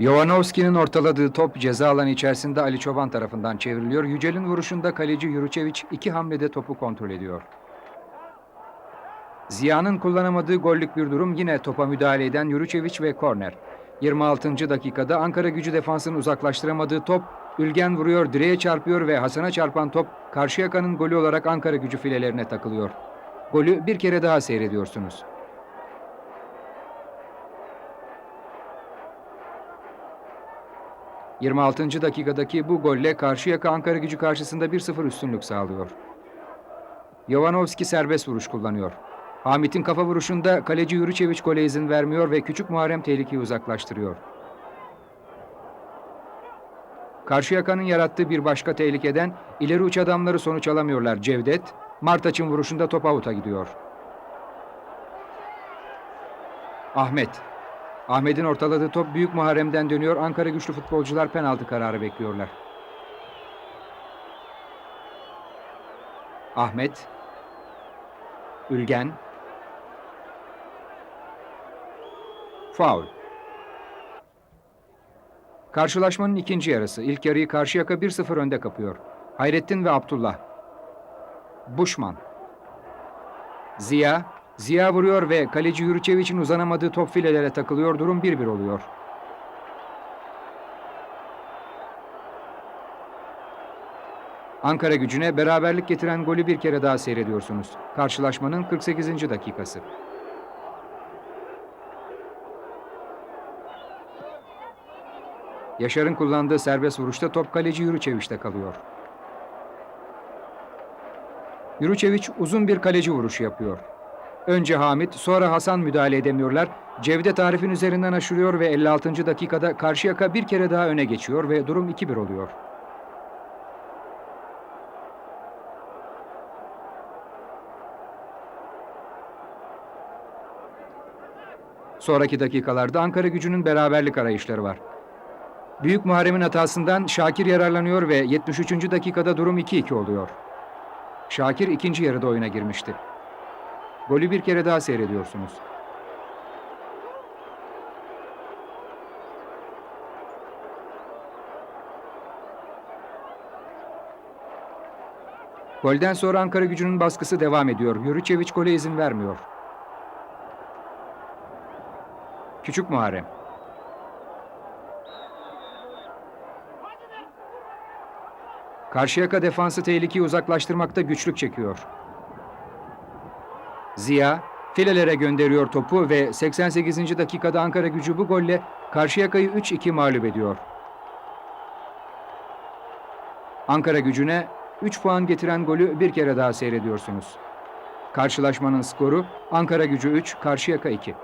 Jovanovski'nin ortaladığı top ceza alanı içerisinde Ali Çoban tarafından çevriliyor. Yücel'in vuruşunda kaleci Yuruçeviç iki hamlede topu kontrol ediyor. Ziya'nın kullanamadığı gollük bir durum yine topa müdahale eden Yuruçeviç ve korner. 26. dakikada Ankara gücü defansını uzaklaştıramadığı top Ülgen vuruyor, direğe çarpıyor ve Hasan'a çarpan top Karşıyaka'nın golü olarak Ankara gücü filelerine takılıyor. Golü bir kere daha seyrediyorsunuz. ...26. dakikadaki bu golle Karşıyaka Ankara gücü karşısında 1-0 üstünlük sağlıyor. Jovanovski serbest vuruş kullanıyor. Hamit'in kafa vuruşunda kaleci Yuriçeviç gole izin vermiyor ve küçük Muharrem tehlikeyi uzaklaştırıyor. Karşıyaka'nın yarattığı bir başka tehlikeden ileri uç adamları sonuç alamıyorlar. Cevdet, Martaç'ın vuruşunda top avuta gidiyor. Ahmet. Ahmet'in ortaladığı top Büyük Muharrem'den dönüyor. Ankara güçlü futbolcular penaltı kararı bekliyorlar. Ahmet. Ülgen. Faul. Karşılaşmanın ikinci yarısı. İlk yarıyı Karşıyaka 1-0 önde kapıyor. Hayrettin ve Abdullah. Buşman. Ziya. Ziya vuruyor ve kaleci Yuriçeviç'in uzanamadığı top filelere takılıyor. Durum 1-1 oluyor. Ankara gücüne beraberlik getiren golü bir kere daha seyrediyorsunuz. Karşılaşmanın 48. dakikası. Yaşar'ın kullandığı serbest vuruşta top kaleci Yuriçeviç'te kalıyor. Yuriçeviç uzun bir kaleci vuruşu yapıyor. Önce Hamit, sonra Hasan müdahale edemiyorlar. Cevdet Arif'in üzerinden aşırıyor ve 56. dakikada Karşıyaka bir kere daha öne geçiyor ve durum 2-1 oluyor. Sonraki dakikalarda Ankara gücünün beraberlik arayışları var. Büyük Muharrem'in hatasından Şakir yararlanıyor ve 73. dakikada durum 2-2 oluyor. Şakir ikinci yarıda oyuna girmişti. Golü bir kere daha seyrediyorsunuz. Golden sonra Ankara gücünün baskısı devam ediyor. Yuriçeviç gole izin vermiyor. Küçük Muharrem. Karşıyaka defansı tehlikeyi uzaklaştırmakta güçlük çekiyor. Ziya filelere gönderiyor topu ve 88. dakikada Ankara gücü bu golle Karşıyaka'yı 3-2 mağlup ediyor. Ankara gücüne 3 puan getiren golü bir kere daha seyrediyorsunuz. Karşılaşmanın skoru Ankara gücü 3, Karşıyaka 2.